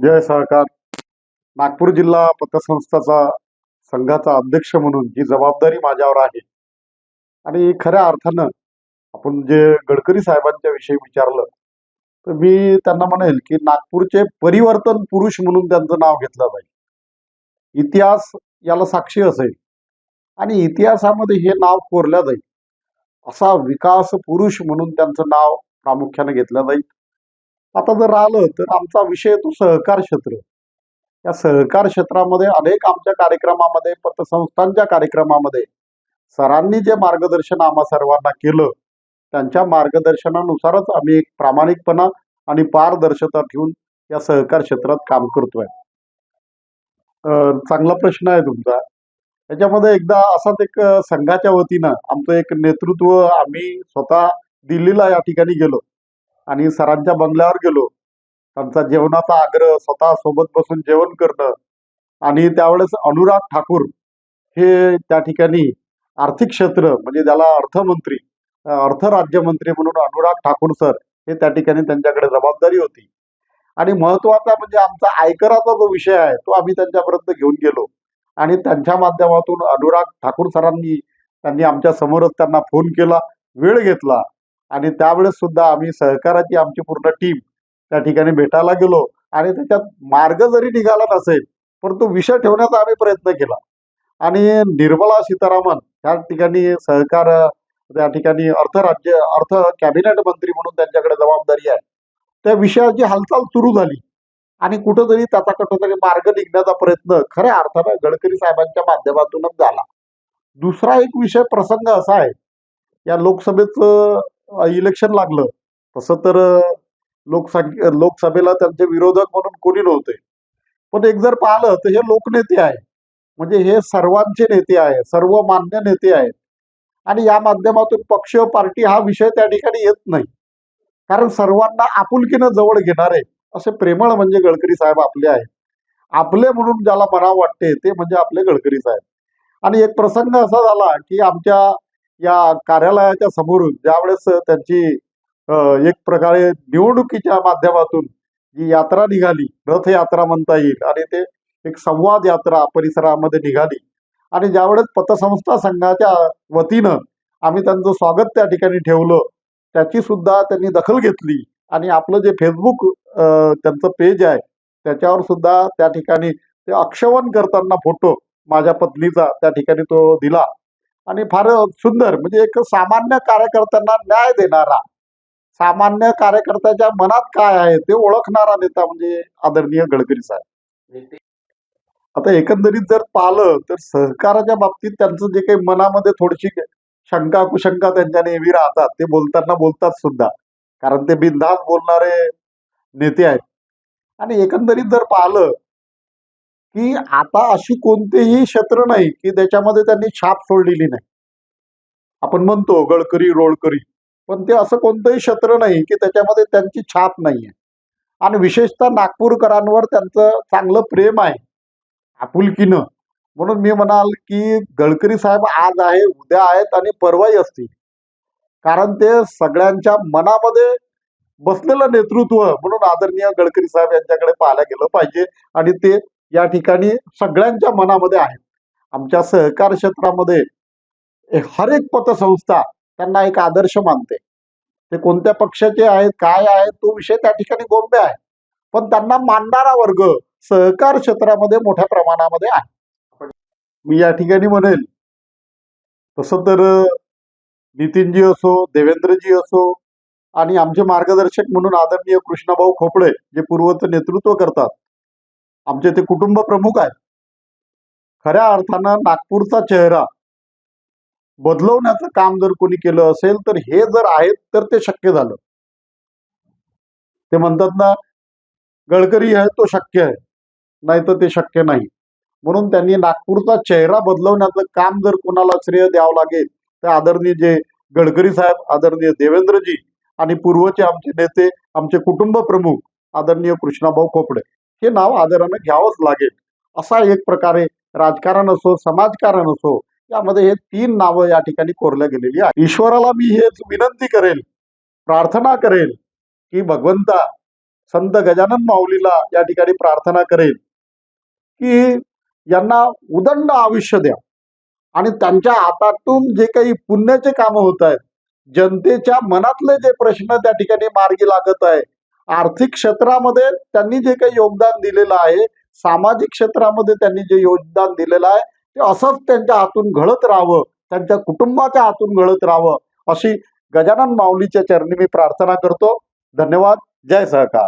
जय सहकार. नागपूर जिल्हा पतसंस्थाचा संघाचा अध्यक्ष म्हणून जी जबाबदारी माझ्यावर आहे. आणि खऱ्या अर्थानं आपण जे गडकरी साहेबांच्या विषयी विचारलं तर मी त्यांना म्हणेल की नागपूरचे परिवर्तन पुरुष म्हणून त्यांचं नाव घेतलं जाईल इतिहास याला साक्षी असेल आणि इतिहासामध्ये हे नाव कोरलं जाईल. असा विकास पुरुष म्हणून त्यांचं नाव प्रामुख्याने घेतलं जाईल. आता जर राहिलं तर आमचा विषय तो सहकार क्षेत्र. या सहकार क्षेत्रामध्ये अनेक आमच्या कार्यक्रमामध्ये पतसंस्थांच्या कार्यक्रमामध्ये सरांनी जे मार्गदर्शन आम्हा सर्वांना केलं त्यांच्या मार्गदर्शनानुसारच आम्ही एक प्रामाणिकपणा आणि पारदर्शकता ठेवून या सहकार क्षेत्रात काम करतोय. चांगला प्रश्न आहे तुमचा. त्याच्यामध्ये एकदा असाच एक संघाच्या वतीनं आमचं एक नेतृत्व आम्ही स्वतः दिल्लीला या ठिकाणी गेलो. आणि सरांच्या बंगल्यावर गेलो. त्यांचा जेवणाचा आग्रह स्वतः सोबत बसून जेवण करणं आणि त्यावेळेस अनुराग ठाकूर हे त्या ठिकाणी आर्थिक क्षेत्र म्हणजे ज्याला अर्थमंत्री अर्थ राज्यमंत्री म्हणून अनुराग ठाकूर सर हे त्या ठिकाणी त्यांच्याकडे जबाबदारी होती. आणि महत्त्वाचा म्हणजे आमचा आयकराचा जो विषय आहे तो आम्ही त्यांच्यापर्यंत घेऊन गेलो. आणि त्यांच्या माध्यमातून अनुराग ठाकूर सरांनी त्यांनी आमच्या समोरच त्यांना फोन केला वेळ घेतला. आणि त्यावेळेस सुद्धा आम्ही सहकाराची आमची पूर्ण टीम त्या ठिकाणी भेटायला गेलो आणि त्याच्यात मार्ग जरी निघाला नसेल परंतु विषय ठेवण्याचा आम्ही प्रयत्न केला. आणि निर्मला सीतारामन त्या ठिकाणी सहकार त्या ठिकाणी अर्थ राज्य अर्थ कॅबिनेट मंत्री म्हणून त्यांच्याकडे जबाबदारी आहे. त्या विषयाची हालचाल सुरू झाली आणि कुठंतरी त्याचा कुठंतरी मार्ग निघण्याचा प्रयत्न खऱ्या अर्थानं गडकरी साहेबांच्या माध्यमातूनच झाला. दुसरा एक विषय प्रसंग असा आहे या लोकसभेचं इलेक्शन लागलं. तसं तर लोकसंख्या लोकसभेला त्यांचे विरोधक म्हणून कोणी नव्हते. पण एक जर पाहिलं तर हे लोकनेते आहे म्हणजे हे सर्वांचे नेते आहे सर्व मान्य नेते आहेत. आणि या माध्यमातून पक्ष पार्टी हा विषय त्या ठिकाणी येत नाही. कारण सर्वांना आपुलकीनं जवळ घेणारे असे प्रेमळ म्हणजे गडकरी साहेब आपले आहेत. आपले म्हणून ज्याला मला वाटते ते म्हणजे आपले गडकरी साहेब. आणि एक प्रसंग असा झाला की आमच्या या कार्यालयाच्या समोरून ज्यावेळेस त्यांची एक प्रकारे निवडणुकीच्या माध्यमातून जी यात्रा निघाली रथयात्रा म्हणता येईल आणि ते एक संवाद यात्रा परिसरामध्ये निघाली. आणि ज्यावेळेस पतसंस्था संघाच्या वतीनं आम्ही त्यांचं स्वागत त्या ठिकाणी ठेवलं त्याची सुद्धा त्यांनी दखल घेतली आणि आपलं जे फेसबुक त्यांचं पेज आहे त्याच्यावर सुद्धा त्या ठिकाणी ते अक्षवन करताना फोटो माझ्या पत्नीचा त्या ठिकाणी तो दिला. आणि फार सुंदर म्हणजे एक सामान्य कार्यकर्त्यांना न्याय देणारा. सामान्य कार्यकर्त्याच्या मनात काय आहे ते ओळखणारा नेता म्हणजे आदरणीय गडकरी साहेब. आता एकंदरीत जर पाहिलं तर सहकाराच्या बाबतीत त्यांचं जे काही मनामध्ये थोडीशी शंका कुशंका त्यांच्या नेहमी राहतात ते बोलताना बोलतात सुद्धा. कारण ते बिनधास्त बोलणारे नेते आहेत. आणि एकंदरीत जर पाहिलं की आता अशी कोणतेही क्षेत्र नाही की त्याच्यामध्ये त्यांनी छाप सोडलेली नाही. आपण म्हणतो गडकरी रोडकरी पण ते असं कोणतंही क्षेत्र नाही की त्याच्यामध्ये त्यांची छाप नाही आहे आणि विशेषतः नागपूरकरांवर त्यांचं चांगलं प्रेम आहे आपुलकीनं. म्हणून मी म्हणाल की गडकरी साहेब आज आहे उद्या आहेत आणि परवाही असतील. कारण ते सगळ्यांच्या मनामध्ये बसलेलं नेतृत्व म्हणून आदरणीय गडकरी साहेब यांच्याकडे पाहायला गेलं पाहिजे. आणि ते या ठिकाणी सगळ्यांच्या मनामध्ये आहेत आमच्या सहकार क्षेत्रामध्ये हर एक पतसंस्था त्यांना एक आदर्श मानते. ते कोणत्या पक्षाचे आहेत काय आहेत तो विषय त्या ठिकाणी गोंबे आहे. पण त्यांना मानणारा वर्ग सहकार क्षेत्रामध्ये मोठ्या प्रमाणामध्ये आहे. मी या ठिकाणी म्हणेल तसं तर नितीनजी असो देवेंद्रजी असो आणि आमचे मार्गदर्शक म्हणून आदरणीय कृष्णाभाऊ खोपडे जे पूर्वचं नेतृत्व करतात आमचे ते कुटुंब प्रमुख आहेत. खऱ्या अर्थानं नागपूरचा चेहरा बदलवण्याचं काम जर कोणी केलं असेल तर हे जर आहेत तर ते शक्य झालं. ते म्हणतात ना गडकरी आहे तो शक्य आहे. नाही तर ते शक्य नाही. म्हणून त्यांनी नागपूरचा चेहरा बदलवण्याचं काम जर कोणाला श्रेय द्यावं लागेल तर आदरणीय जे गडकरी साहेब आदरणीय देवेंद्रजी आणि पूर्वचे आमचे नेते आमचे कुटुंब प्रमुख आदरणीय कृष्णाभाऊ खोपडे. हे नाव आदरानं घ्यावंच लागेल. असा एक प्रकारे राजकारण असो समाजकारण असो यामध्ये हे तीन नावं या ठिकाणी कोरल्या गेलेली आहे ईश्वराला मी हेच विनंती करेल प्रार्थना करेल की भगवंता संत गजानन माऊलीला या ठिकाणी प्रार्थना करेल की यांना उदंड आयुष्य द्या. आणि त्यांच्या हातातून जे काही पुण्याचे कामं होत आहेत जनतेच्या मनातले जे प्रश्न त्या ठिकाणी मार्गी लागत आहे आर्थिक क्षेत्रामध्ये त्यांनी जे काही योगदान दिलेलं आहे सामाजिक क्षेत्रामध्ये त्यांनी जे योगदान दिलेलं आहे ते असंच त्यांच्या हातून घडत राहावं त्यांच्या कुटुंबाच्या हातून घडत राहावं अशी गजानन माऊलीच्या चरणी मी प्रार्थना करतो. धन्यवाद. जय सहकार.